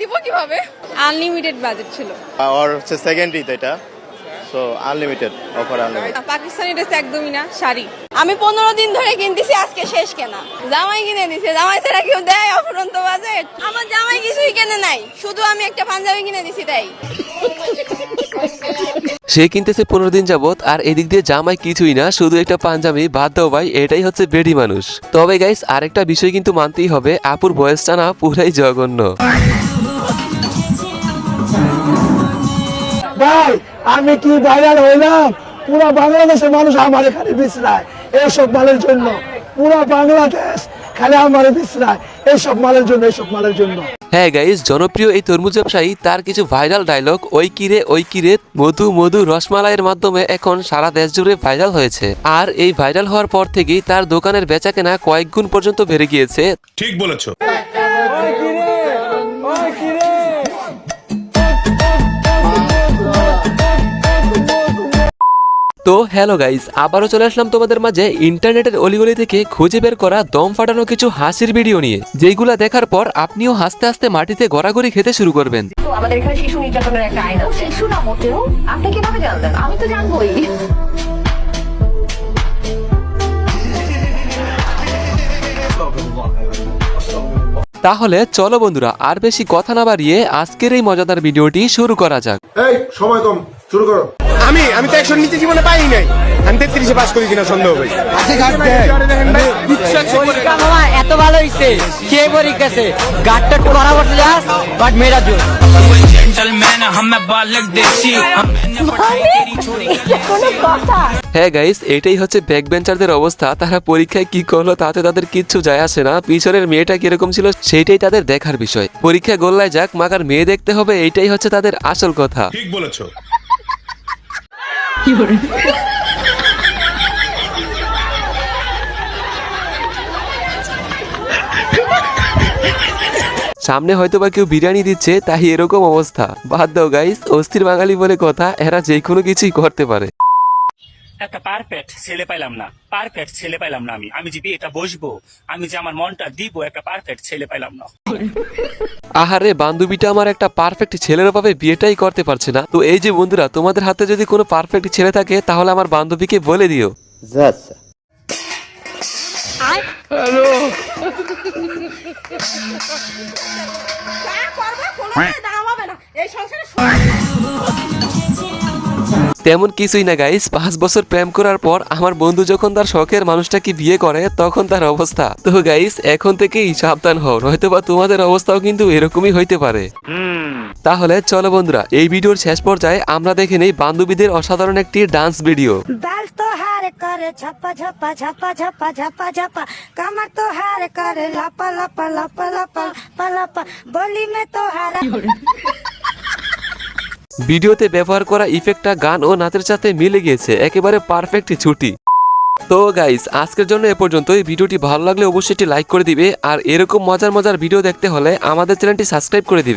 দিব কীভাবে? Unlimited budget ছিল। আর হচ্ছে সেকেন্ড ঈদ এটা। So unlimited offer unlimited Pakistani dress একদমই না শাড়ি। আমি পনেরো দিন ধরে কিনতেছি আজকে শেষ কেনা। জামাই কিনে দিছে জামাই ছাড়া কেউ দেয় অফুরন্ত বাজেট আমার জামাই কিছুই কেনে নাই শুধু আমি একটা পাঞ্জাবি কিনে দিছি তাই। সে কিনতেছে পনেরো দিন যাবত আর এদিক দিয়ে জামাই কিছুই না শুধু একটা পাঞ্জাবি বাদ দাও ভাই এটাই হচ্ছে বেডি মানুষ। তবে গাইস আরেকটা বিষয় কিন্তু মানতেই হবে আপুর বয়সটা না পুরাই জঘন্য। ভাই আমি কি ভাইরাল হইলাম? পুরো বাংলাদেশের মানুষ আমার এখানে বিশ্রায়। এইসব মালের জন্য। পুরো বাংলাদেশ খালি আমার বিশ্রায়। এইসব মালের জন্য এইসব মালের জন্য। হ্যাঁ গাইস জনপ্রিয় এই তরমুজ ব্যবসায়ী তার কিছু ভাইরাল ডায়লগ ওই কিরে ওই কিরে মধু মধু রসমালাইয়ের মাধ্যমে এখন সারা দেশ জুড়ে ভাইরাল হয়েছে। আর এই ভাইরাল হওয়ার পর থেকেই তার দোকানের বেচাকেনা কয়েক গুণ পর্যন্ত বেড়ে গিয়েছে। ঠিক বলেছ। তো হ্যালো গাইস আবারও চলে আসলাম তোমাদের মাঝে ইন্টারনেটের অলিগলি থেকে খুঁজে বের করা দম ফাটানো কিছু হাসির ভিডিও নিয়ে। যেইগুলা দেখার পর আপনিও হাসতে হাসতে মাটিতে গড়াগড়ি খেতে শুরু করবেন। তো আমাদের এখানে শিশু নির্যাতনের একটা আইন আছে। শিশু না মোটেও। আপনি কীভাবে জানলেন? আমি তো জানবোই। তাহলে চলো বন্ধুরা আর বেশি কথা না বাড়িয়ে আজকের এই মজাদার ভিডিওটি শুরু করা যাক। এই সময় কম। শুরু করো। আমি আমি তো একশো নিচে জীবনে পাই নাই। আমি তেত্রিশে পাশ করি কিনা সন্দেহ আচ্ছা, হবে এত ভালো হয়েছে কে পরীক্ষাছে গাড়টা একটু করা বসে যাস বাট মেয়েরা জোর। হ্যাঁ গাইস এটাই হচ্ছে ব্যাক বেঞ্চারদের অবস্থা। তারা পরীক্ষায় কি করল তাতে তাদের কিচ্ছু যায় আসে না। পিছনের মেয়েটা কীরকম ছিল সেটাই তাদের দেখার বিষয়। পরীক্ষা গোল্লায় যাক মাগার মেয়ে দেখতে হবে এটাই হচ্ছে তাদের আসল কথা। ঠিক বলেছ। সামনে হয়তো বা কেউ বিরিয়ানি দিচ্ছে, তাই এরকম অবস্থা। বাদ দাও গাইস অস্থির বাঙালি বলে কথা, এরা যে কোনো কিছুই করতে পারে। একটা পারফেক্ট ছেলে পাইলাম না। পারফেক্ট ছেলে পাইলাম না আমি। আমি যে বিয়েটা বসবো আমি যে আমার মনটা দিব একটা পারফেক্ট ছেলে পাইলাম না। আহারে বান্ধবীটা আমার একটা পারফেক্ট ছেলের অভাবে বিয়েটাই করতে পারছে না। তো এই যে বন্ধুরা তোমাদের হাতে যদি কোনো পারফেক্ট ছেলে থাকে তাহলে আমার বান্ধবীকে বলে দিও। জাস্ট তেমন কিছুই না গাইস পাঁচ বছর প্রেম করার পর আমার বন্ধু যখন তার শখের মানুষটাকে বিয়ে করে, তখন তার অবস্থা। তো গাইস এখন থেকেই সাবধান হও হয়তো বা তোমাদের অবস্থাও কিন্তু এরকমই হইতে পারে। তাহলে চলো বন্ধুরা, এই ভিডিওর শেষ পর্যায়ে আমরা দেখে নেই বান্ধবীদের অসাধারণ একটি ডান্স ভিডিও কামার তো হার করে লাপা লাপা লাপা লাপা লাপা। বলি মে তো হারা। ভিডিওতে ব্যবহার করা ইফেক্টটা গান ও নাচের সাথে মিলে গিয়েছে, একেবারে পারফেক্ট ছুটি। তো গাইস আজকের জন্য এ পর্যন্ত এই ভিডিওটি ভালো লাগলে অবশ্যই একটি লাইক করে দিবে, আর এরকম মজার মজার ভিডিও দেখতে হলে আমাদের চ্যানেলটি সাবস্ক্রাইব করে দিবে।